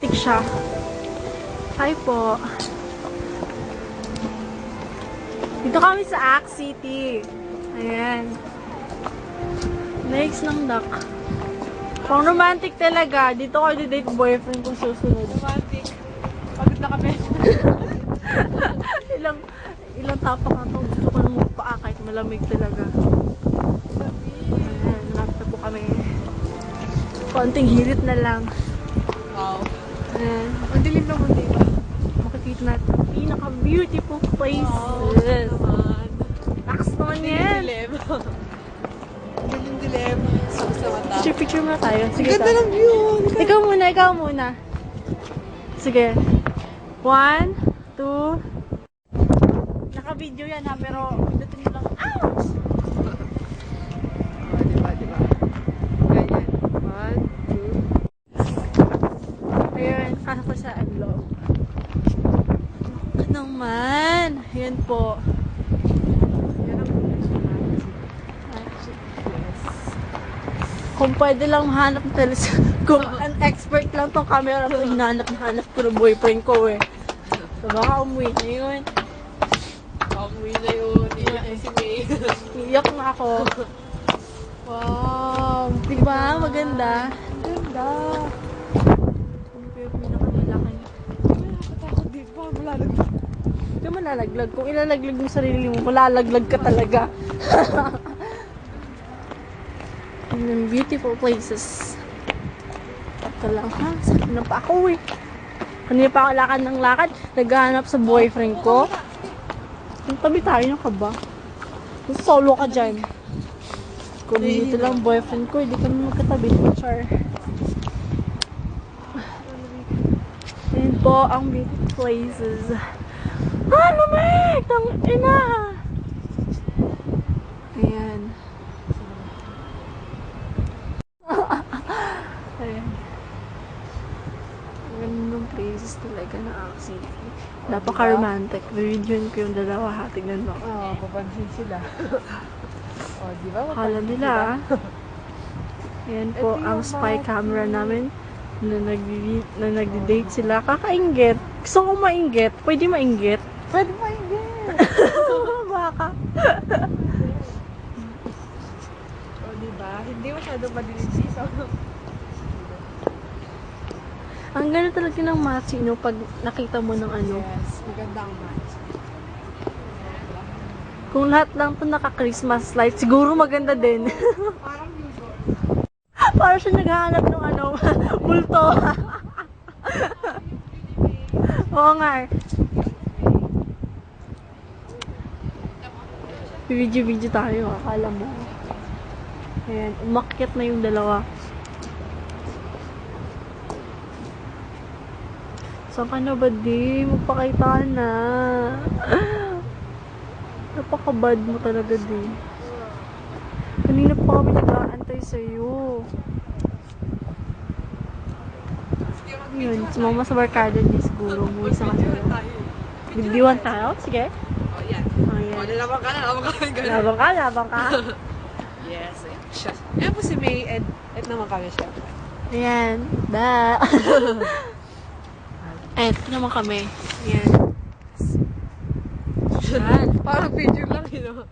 Tik siya. Hi po. Dito kami sa Act City. Ayan. Next ng duck. Pang romantic talaga. Dito ko date boyfriend kung susunod. Romantic. Pagod na kami. ilang ilang tapak na to. Gusto ko nang magpaa kahit malamig talaga. Ayan, lapit na po kami. Konting hirit na lang. Wow. Ayan. Ang dilim naman, di ba? Makikita natin ang pinaka-beautiful place. Yes. Naman. Tax naman yan. Dilim. Dilim dilim. Sa sa mata. Picture, picture muna tayo. Sige, Ganda tayo. ng view. Ikaw muna, ikaw muna. Sige. One, two. Naka-video yan ha, pero mo lang. Ouch! Oh, di ba, di ba? Ganyan. One, two. Ayun, kasa ko sa vlog. Ano man? Ayan po. Ang Kung pwede lang mahanap ng teles kung an expert lang tong camera to, hinahanap na hanap ko ng boyfriend ko eh. So baka umuwi na yun. Pauwi na yun. Iyak na si May. Iyak na ako. Wow! Di ba? Maganda. Ganda. Yung pinakamalaki? Nakakatakot di ba? Malalagdag. Hindi mo malalaglag. Kung ilalaglag mo sarili mo, malalaglag ka talaga. And then beautiful places. Ito lang ha. Sakit na pa ako eh. Kanina pa ako lakad ng lakad. Naghahanap sa boyfriend ko. Yung tabi tayo ng kaba. Kung solo ka dyan. Kung dito lang boyfriend ko, hindi kami magkatabi. Char. Ayan po ang beautiful places. Ah, lamig! Tang ina! Ayan. Ayan. Ng places talaga na City. Napaka-romantic. Videoin ko yung dalawa. Ha, tignan mo. Oo, papansin sila. oh, di ba? Akala nila. Ayan po Ito ang spy camera namin na nag na nagdi-date sila. Kakainggit. Gusto ko mainggit. Pwede mainggit. Pwede pa hindi. Baka. oh, di ba? Hindi masyado madilim si Isaw. Ang ganda talaga ng match, no? Pag nakita mo ng ano. Yes, maganda ang match. Kung lahat lang to naka-Christmas light, siguro maganda din. Parang usual. Para siya naghahanap ng ano, multo. Oo nga Video-video tayo, akala mo. Ayan, umakyat na yung dalawa. Saan ka na ba, di? Magpakita na. Napaka-bad mo talaga, di. Kanina pa kami nag-aantay sa'yo. Yun, sumama sa barkada niya siguro. Umuwi sa kanila. Bigdiwan? Sige. Nalaman ka na, nalaman ka ganun. Labang ka, labang ka. Yes, ayan siya. Ayan po si May, and, and naman kami siya. Ayan. Ba. Eh, ito naman kami. Ayan. Yan. Parang picture lang, you know.